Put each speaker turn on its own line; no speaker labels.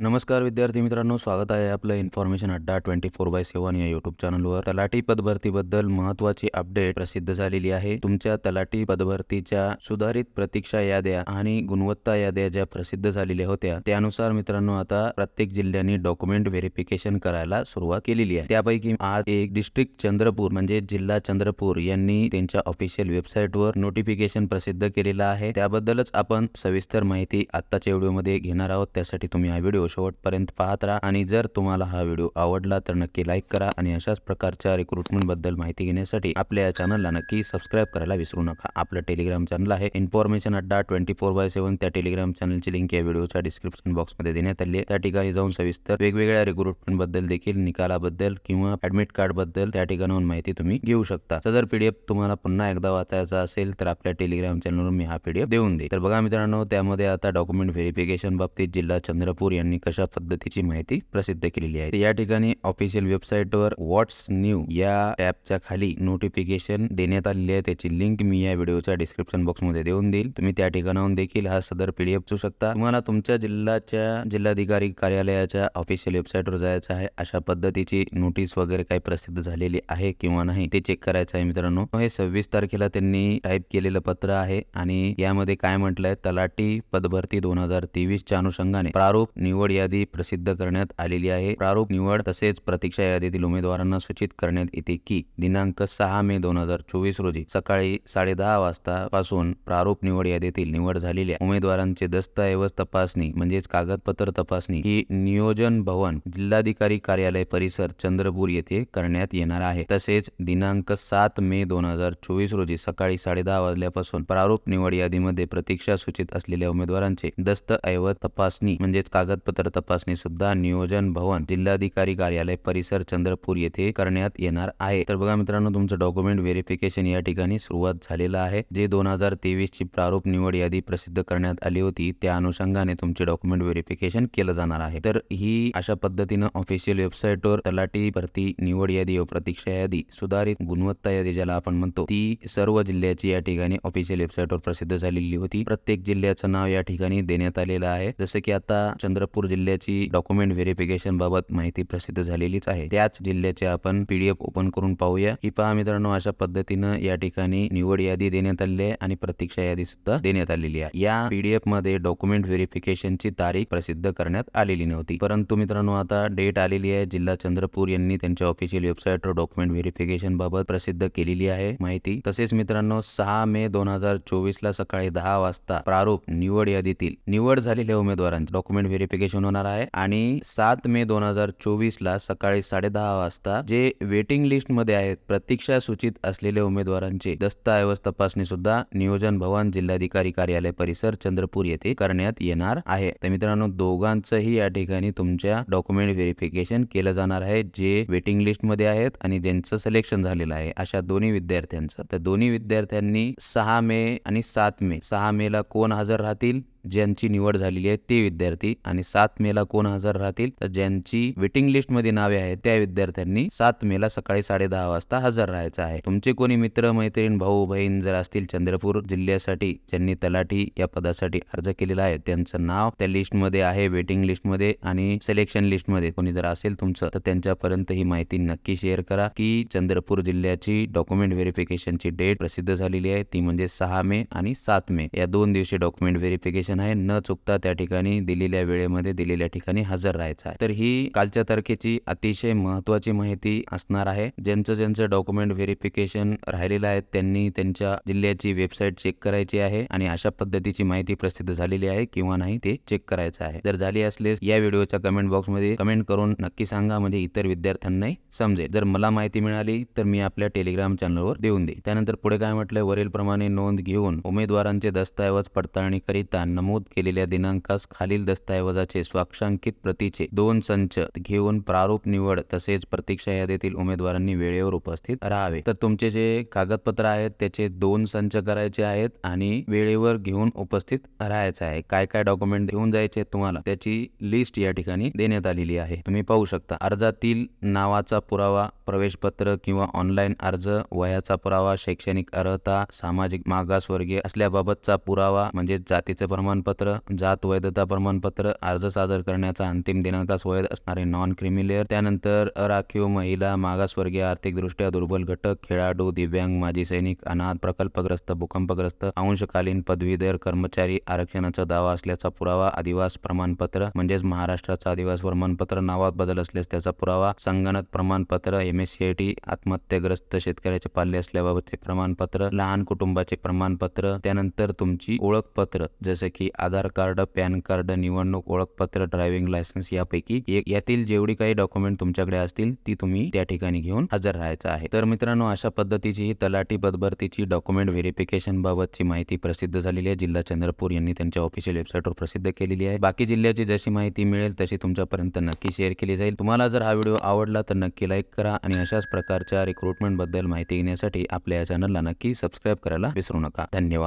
नमस्कार विद्यार्थी मित्रांनो स्वागत आहे आपलं information Adda twenty four by seven या युट्यूब चॅनलवर तलाठी पदभरतीबद्दल महत्वाची अपडेट प्रसिद्ध झालेली आहे. तुमच्या तलाठी पदभरतीच्या सुधारित प्रतीक्षा याद्या आणि गुणवत्ता याद्या ज्या प्रसिद्ध झालेल्या होत्या त्यानुसार मित्रांनो आता प्रत्येक जिल्ह्यांनी डॉक्युमेंट व्हेरिफिकेशन करायला सुरुवात केलेली आहे. त्यापैकी आज एक डिस्ट्रिक्ट चंद्रपूर म्हणजे जिल्हा चंद्रपूर यांनी त्यांच्या ऑफिशियल वेबसाईटवर नोटिफिकेशन प्रसिद्ध केलेलं आहे. त्याबद्दलच आपण सविस्तर माहिती आत्ताच्या व्हिडिओमध्ये घेणार आहोत. त्यासाठी तुम्ही हा व्हिडिओ शेवटपर्यंत पाहत राहा आणि जर तुम्हाला हा व्हिडिओ आवडला तर नक्की लाईक करा आणि अशाच प्रकारच्या रिक्रुटमेंटबद्दल माहिती घेण्यासाठी आपल्या या चॅनलला नक्की सबस्क्राईब करायला विसरू नका. आपलं टेलिग्राम चॅनल आहे. Information Adda twenty four by seven त्या टेलिग्राम चॅनलची लिंक या व्हिडिओच्या डिस्क्रिप्शन बॉक्समध्ये देण्यात आली आहे. त्या ठिकाणी जाऊन सविस्तर वेगवेगळ्या रिक्रुटमेंटबद्दल देखील निकालाबद्दल किंवा ऍडमिट कार्डबद्दल त्या ठिकाणाहून माहिती तुम्ही घेऊ शकता. सदर पीडीएफ तुम्हाला पुन्हा एकदा वाचायचा असेल तर आपल्या टेलिग्राम चॅनलवर मी हा पीडीएफ देऊन देईल तर बघा मित्रांनो त्यामध्ये आता डॉक्युमेंट व्हेरिफिकेशन बाबतीत जिल्हा चंद्रपूर यांनी कशा पद्धतीची माहिती प्रसिद्ध केलेली आहे. या ठिकाणी ऑफिशियल वेबसाईटवर व्हॉट्स न्यू या टॅबच्या खाली नोटिफिकेशन देण्यात आलेली आहे. त्याची लिंक मी या व्हिडिओच्या डिस्क्रिप्शन बॉक्समध्ये देऊन देईल. तुम्ही त्या ठिकाणाहून देखील हा सदर पीडीएफ चू शकता. तुम्हाला तुमच्या जिल्ह्याच्या जिल्हाधिकारी कार्यालयाच्या ऑफिशियल वेबसाईटवर जायचं आहे. अशा पद्धतीची नोटीस वगैरे काही प्रसिद्ध झालेली आहे किंवा नाही ते चेक करायचं आहे मित्रांनो. हे सव्वीस तारखेला त्यांनी टाईप केलेलं पत्र आहे आणि यामध्ये काय म्हटलंय? तलाठी पदभरती दोन हजार तेवीसच्या अनुषंगाने प्रारूप निवड यादी प्रसिद्ध करण्यात आलेली आहे. प्रारूप निवड तसेच प्रतीक्षा यादीतील उमेदवारांना सूचित करण्यात येते की दिनांक सहा मे दोन हजार चोवीस रोजी सकाळी साडे दहा वाजता पासून प्रारूप निवड यादीतील निवड झालेल्या उमेदवारांचे दस्तऐवज तपासणी म्हणजेच कागदपत्र तपासणी ही नियोजन भवन जिल्हाधिकारी कार्यालय परिसर चंद्रपूर येथे करण्यात येणार आहे. तसेच दिनांक सात मे दोन हजार चोवीस रोजी सकाळी साडे दहा वाजल्यापासून प्रारूप निवड यादीमध्ये प्रतीक्षा सूचित असलेल्या उमेदवारांचे दस्तऐवज तपासणी म्हणजेच कागदपत्र तपासणी सुद्धा नियोजन भवन जिल्हाधिकारी कार्यालय परिसर चंद्रपूर येथे करण्यात येणार आहे. तर बघा मित्रांनो तुमचं डॉक्युमेंट व्हेरिफिकेशन या ठिकाणी सुरुवात झालेलं आहे. जे दोन हजार तेवीस ची प्रारूप निवड यादी प्रसिद्ध करण्यात आली होती त्या अनुषंगाने तुमचे डॉक्युमेंट व्हेरिफिकेशन केलं जाणार आहे. तर ही अशा पद्धतीनं ऑफिशियल वेबसाईटवर तलाठी भरती निवड यादी व प्रतीक्षा यादी सुधारित गुणवत्ता यादी ज्याला आपण म्हणतो ती सर्व जिल्ह्याची या ठिकाणी ऑफिशियल वेबसाईटवर प्रसिद्ध झालेली होती. प्रत्येक जिल्ह्याचं नाव या ठिकाणी देण्यात आलेलं आहे. जसं की आता चंद्रपूर जिल्ह्याची डॉक्युमेंट व्हेरिफिकेशन बाबत माहिती प्रसिद्ध झालेलीच आहे. त्याच जिल्ह्याचे आपण पीडीएफ ओपन करून पाहूया. ही पहा मित्रांनो अशा पद्धतीनं या ठिकाणी निवड यादी देण्यात आलेली आहे आणि प्रतीक्षा यादी सुद्धा देण्यात आलेली आहे. या पीडीएफमध्ये डॉक्युमेंट व्हेरिफिकेशनची तारीख प्रसिद्ध करण्यात आलेली नव्हती. परंतु मित्रांनो आता डेट आलेली आहे. जिल्हा चंद्रपूर यांनी त्यांच्या ऑफिशियल वेबसाईटवर डॉक्युमेंट व्हेरिफिकेशन बाबत प्रसिद्ध केलेली आहे माहिती. तसेच मित्रांनो सहा मे दोन हजार चोवीस ला सकाळी दहा वाजता प्रारूप निवड यादीतील निवड झालेल्या उमेदवारांचे डॉक्युमेंट व्हेरिफिकेशन होणार आहे. आणि सात मे दोन हजार चोवीस ला सकाळी साडे दहा वाजता जे वेटिंग लिस्टमध्ये आहेत प्रतीक्षा सूचित असलेल्या उमेदवारांचे दस्तऐवज तपासणी सुद्धा नियोजन भवन जिल्हाधिकारी कार्यालय परिसर चंद्रपूर येथे करण्यात येणार आहे. तर मित्रांनो दोघांचंही या ठिकाणी तुमच्या डॉक्युमेंट व्हेरिफिकेशन केलं जाणार आहे जे वेटिंग लिस्टमध्ये आहेत आणि ज्यांचं सिलेक्शन झालेलं आहे अशा दोन्ही विद्यार्थ्यांचं. तर दोन्ही विद्यार्थ्यांनी सहा मे आणि सात मे सहा मे ला कोण हजर राहतील? ज्यांची निवड झालेली आहे ते विद्यार्थी आणि सात मेला कोण हजर राहतील तर ज्यांची वेटिंग लिस्टमध्ये नावे आहेत त्या विद्यार्थ्यांनी सात मेला सकाळी साडे दहा वाजता हजर राहायचं आहे. तुमचे कोणी मित्र मैत्रीण भाऊ बहीण जर असतील चंद्रपूर जिल्ह्यासाठी ज्यांनी तलाठी या पदासाठी अर्ज केलेला आहे त्यांचं नाव त्या लिस्टमध्ये आहे वेटिंग लिस्टमध्ये आणि सिलेक्शन लिस्टमध्ये. कोणी जर असेल तुमचं तर त्यांच्यापर्यंत ही माहिती नक्की शेअर करा की चंद्रपूर जिल्ह्याची डॉक्युमेंट व्हेरिफिकेशनची डेट प्रसिद्ध झालेली आहे. ती म्हणजे सहा मे आणि सात मे. या दोन दिवशी डॉक्युमेंट व्हेरिफिकेशन आहे. न चुकता त्या ठिकाणी दिलेल्या वेळेमध्ये दिलेल्या ठिकाणी हजर राहायचं आहे. तर ही कालच्या तारखेची अतिशय महत्वाची माहिती असणार आहे. ज्यांचं ज्यांचं डॉक्युमेंट व्हेरिफिकेशन राहिलेलं आहे त्यांनी त्यांच्या जिल्ह्याची वेबसाईट चेक करायची आहे आणि अशा पद्धतीची माहिती प्रसिद्ध झालेली आहे किंवा नाही ते चेक करायचं आहे. जर झाली असल्यास या व्हिडिओच्या कमेंट बॉक्समध्ये कमेंट करून नक्की सांगा. म्हणजे इतर विद्यार्थ्यांनाही समजेल. जर मला माहिती मिळाली तर मी आपल्या टेलिग्राम चॅनलवर देऊन देईल त्यानंतर पुढे काय म्हटलंय? वरील प्रमाणे नोंद घेऊन उमेदवारांचे दस्तऐवज पडताळणी करिता नमूद केलेल्या दिनांकास खालील दस्तऐवजाचे स्वाक्षांकित प्रतीचे दोन संच घेऊन प्रारूप निवड तसेच प्रतीक्षा यादीतील उमेदवारांनी वेळेवर उपस्थित राहावे. तर तुमचे जे कागदपत्र आहेत त्याचे दोन संच करायचे आहेत आणि वेळेवर घेऊन उपस्थित राहायचं आहे. काय काय डॉक्युमेंट घेऊन जायचे तुम्हाला त्याची लिस्ट या ठिकाणी देण्यात आलेली आहे. तुम्ही पाहू शकता. अर्जातील नावाचा पुरावा प्रवेशपत्र किंवा ऑनलाईन अर्ज वयाचा पुरावा शैक्षणिक अर्हता सामाजिक मागासवर्गीय असल्याबाबतचा पुरावा म्हणजे जातीचे प्रमाणपत्र जात वैधता प्रमाणपत्र अर्ज सादर करण्याचा अंतिम दिनांकास वैध असणारे नॉन क्रिमिलेअर त्यानंतर अराखीव महिला मागासवर्गीय आर्थिकदृष्ट्या दुर्बल घटक खेळाडू दिव्यांग माजी सैनिक अनाथ प्रकल्पग्रस्त भूकंपग्रस्त अंशकालीन पदवीधर कर्मचारी आरक्षणाचा दावा असल्याचा पुरावा आदिवास प्रमाणपत्र म्हणजेच महाराष्ट्राचा आदिवास प्रमाणपत्र नावात बदल असल्यास त्याचा पुरावा संगणक प्रमाणपत्र M S C I T आत्महत्याग्रस्त शेतकऱ्याचे पाल्य असल्याबाबतचे प्रमाणपत्र लहान कुटुंबाचे प्रमाणपत्र त्यानंतर तुमची ओळखपत्र जसे की आधार कार्ड पॅन कार्ड निवडणूक ओळखपत्र ड्रायव्हिंग लायसन्स यापैकी एक. यातील जेवढी काही डॉक्युमेंट तुमच्याकडे असतील ती तुम्ही त्या ठिकाणी घेऊन हजर राहायचं आहे. तर मित्रांनो अशा पद्धतीची ही तलाठी पदभरतीची डॉक्युमेंट व्हेरिफिकेशन बाबतची माहिती प्रसिद्ध झालेली आहे. जिल्हा चंद्रपूर यांनी त्यांच्या ऑफिशियल वेबसाईटवर प्रसिद्ध केलेली आहे. बाकी जिल्ह्याची जशी माहिती मिळेल तशी तुमच्यापर्यंत नक्की शेअर केली जाईल. तुम्हाला जर हा व्हिडिओ आवडला तर नक्की लाईक करा आणि अशाच प्रकारच्या रिक्रुटमेंटबद्दल माहिती घेण्यासाठी आपल्या या चॅनलला नक्की सबस्क्राईब करायला विसरू नका. धन्यवाद.